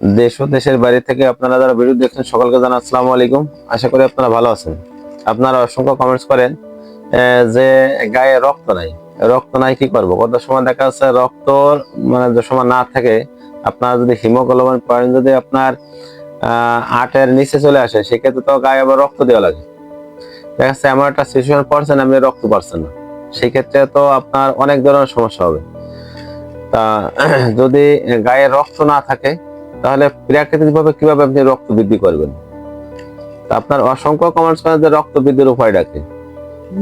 দেশ ও দেশের বাইরে থেকে আপনারা যারা ভিডিও দেখছেন, সকলকে জানা আসসালামু আলাইকুম। আশা করি আপনারা ভালো আছেন। আপনারা অসংখ্য কমেন্টস করেন যে গায়ে রক্ত নাই। রক্ত নাই কি করব? কত সময় দেখা যাচ্ছে রক্ত মানে যে সময় না থাকে, আপনার যদি হিমোগ্লোবিন পয়েন্ট যদি আপনার আটের নিচে চলে আসে, সেক্ষেত্রে তো গায়ে আবার রক্ত দেওয়া লাগে। দেখা যাচ্ছে এমন একটা সিচুয়েশন পড়ছেন আপনি রক্ত পাচ্ছেন না। সেক্ষেত্রে তো আপনার অনেক ধরনের সমস্যা হবে। তা, যদি গায়ে রক্ত না থাকে তাহলে প্রাকৃতিক ভাবে কীভাবে আপনি রক্ত বৃদ্ধি করবেন? আপনার অসংখ্য করেন যে রক্ত বৃদ্ধির উপায়টা কি?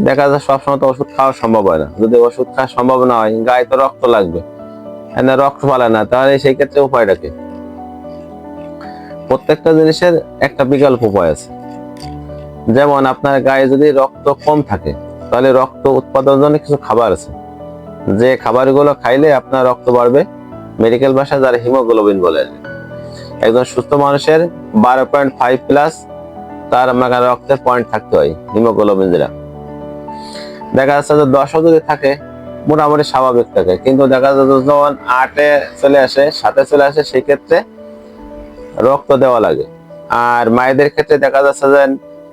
দেখা যায় সবসময় তো ওষুধ খাওয়া সম্ভব হয় না। যদি ওষুধ খাওয়া সম্ভব না হয়, গায়ে তো রক্ত লাগবে। রক্ত পালে না, তাহলে সেই ক্ষেত্রে উপায় কি? প্রত্যেকটা জিনিসের একটা বিকল্প উপায় আছে। যেমন আপনার গায়ে যদি রক্ত কম থাকে, তাহলে রক্ত উৎপাদনের জন্য কিছু খাবার আছে। যে খাবারগুলো খাইলে আপনার রক্ত বাড়বে। মেডিকেল ভাষায় যারা হিমোগ্লোবিন বলে। একজন সুস্থ মানুষের বারো পয়েন্ট ফাইভ প্লাস তার আপনার রক্তে পয়েন্ট থাকতে হয়, হিমোগ্লোবিন দেখা যাচ্ছে যে দশও যদি থাকে, মোটামুটি স্বাভাবিক থাকে। কিন্তু দেখা যাচ্ছে যখন আটে চলে আসে সাথে চলে আসে, সেই ক্ষেত্রে রক্ত দেওয়া লাগে। আর মায়েদের ক্ষেত্রে দেখা যাচ্ছে যে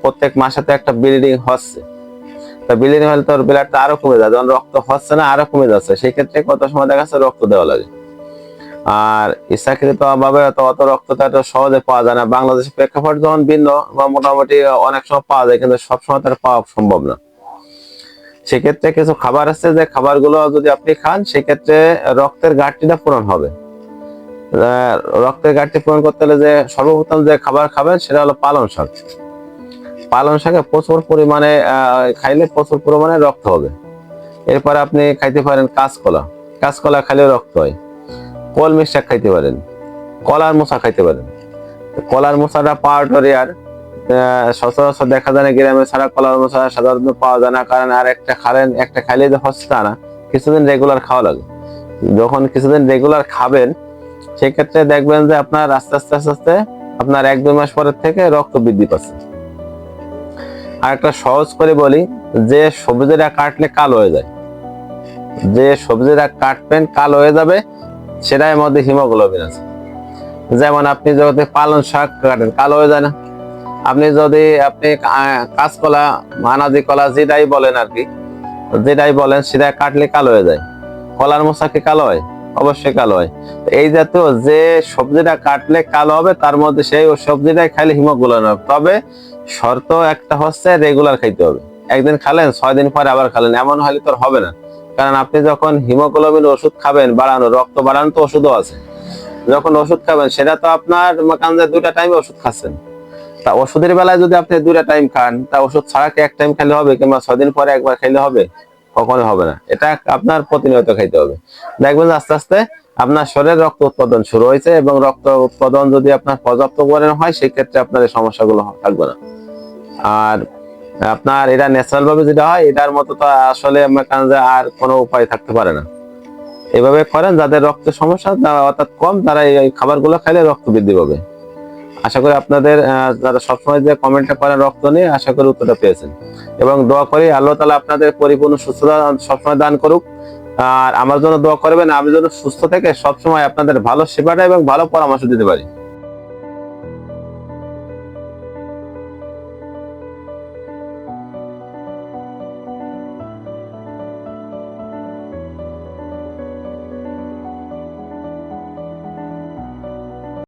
প্রত্যেক মাসে তো একটা ব্লিডিং হচ্ছে। তা ব্লিডিং হলে তোর ব্লাডটা আরও কমে যায়। যখন রক্ত হচ্ছে না, আরও কমে যাচ্ছে। সেই ক্ষেত্রে কত সময় দেখা যাচ্ছে রক্ত দেওয়া লাগে। আর ইচ্ছাকৃত ভাবে অত অত রক্ত তো এত সহজে পাওয়া যায় না। বাংলাদেশের প্রেক্ষাপট যখন ভিন্ন বা মোটামুটি অনেক সময় পাওয়া যায়, কিন্তু সবসময় তার পাওয়া সম্ভব না। সেক্ষেত্রে কিছু খাবার আছে যে খাবারগুলো যদি আপনি খান, সেক্ষেত্রে রক্তের ঘাটতিটা পূরণ হবে। রক্তের ঘাটতি পূরণ করতে হলে যে সর্বপ্রথম যে খাবার খাবেন, সেটা হলো পালং শাক। পালং শাকে প্রচুর পরিমাণে খাইলে প্রচুর পরিমাণে রক্ত হবে। এরপরে আপনি খাইতে পারেন কাঁচকলা। কাঁচকলা খাইলে রক্ত হয়। কলমি শাক খাইতে পারেন, কলার মোচা খাইতে পারেন। কলার মোচাটা পাওয়ার আর সচরাচর দেখা যায় না গ্রামে ছাড়া কলার মোচা সাধারণত পাওয়া যায় না, কারণ আর একটা খালেন একটা খাইলে যে হচ্ছে তা না, কিছুদিন রেগুলার খাওয়া লাগে। যখন কিছুদিন রেগুলার খাবেন, সেক্ষেত্রে দেখবেন যে আপনার আস্তে আস্তে আস্তে আস্তে আপনার এক, দুই মাস পরের থেকে রক্ত বৃদ্ধি পাচ্ছে। আর একটা সহজ করে বলি, যে সবজিটা কাটলে কালো হয়ে যায়। যে সবজিটা কাটবেন, কালো হয়ে যাবে সেটার মধ্যে হিমোগ্লোবিন আছে। যেমন আপনি যদি পালং শাক কাটেন, কালো হয়ে যায় না। আপনি যদি আপনি কাঁচকলা মানাজি কলা যেটাই বলেন আর কি, যেটাই বলেন, সেটা কাটলে কালো হয়ে যায়। কলার মোচা কি কালো হয়? অবশ্যই কালো হয়। এই জাতীয় যে সবজিটা কাটলে কালো হবে, তার মধ্যে সেই সবজিটাই খাইলে হিমোগ্লোবিন হবে। তবে শর্ত একটা হচ্ছে রেগুলার খাইতে হবে। একদিন খালেন, ছয় দিন পরে আবার খালেন। এমন হলে তোর হবে না। কারণ আপনি যখন হিমোগ্লোবিন ওষুধ খাবেন, বাড়ানো, রক্ত বাড়ানো তো ওষুধও আছে। যখন ওষুধ খাবেন, সেটা তো আপনার কারণে দুটা টাইমে ওষুধ খাচ্ছেন। তা ওষুধের বেলায় যদি আপনি দুটা টাইম খান, তা ওষুধ ছাড়া কি এক টাইম খেলে হবে কিংবা ছয় দিন পরে একবার খেলে হবে? কখনো হবে না। এটা আপনার প্রতিনিয়ত খাইতে হবে। দেখবেন আস্তে আস্তে আপনার শরীরে রক্ত উৎপাদন শুরু হয়েছে এবং রক্ত উৎপাদন যদি আপনার পর্যাপ্ত পরিমাণ হয়, সেক্ষেত্রে আপনার এই সমস্যাগুলো থাকবে না। আর আপনার এটা ন্যাচারাল ভাবে যেটা হয়, এটার মতো তো আসলে আর কোনো উপায় থাকতে পারে না। এভাবে করেন, যাদের রক্তের সমস্যা অর্থাৎ কম, তারা এই এই খাবারগুলো খাইলে রক্ত বৃদ্ধি পাবে। আশা করি আপনাদের যারা সবসময় যে কমেন্টটা করেন রক্ত নিয়ে, আশা করি উত্তরটা পেয়েছেন। এবং দোয়া করি আল্লাহ তালা আপনাদের পরিপূর্ণ সুস্থতা সবসময় দান করুক। আর আমার জন্য দোয়া করবেন, আমি যেন সুস্থ থেকে সবসময় আপনাদের ভালো সেবাটা এবং ভালো পরামর্শ দিতে পারি।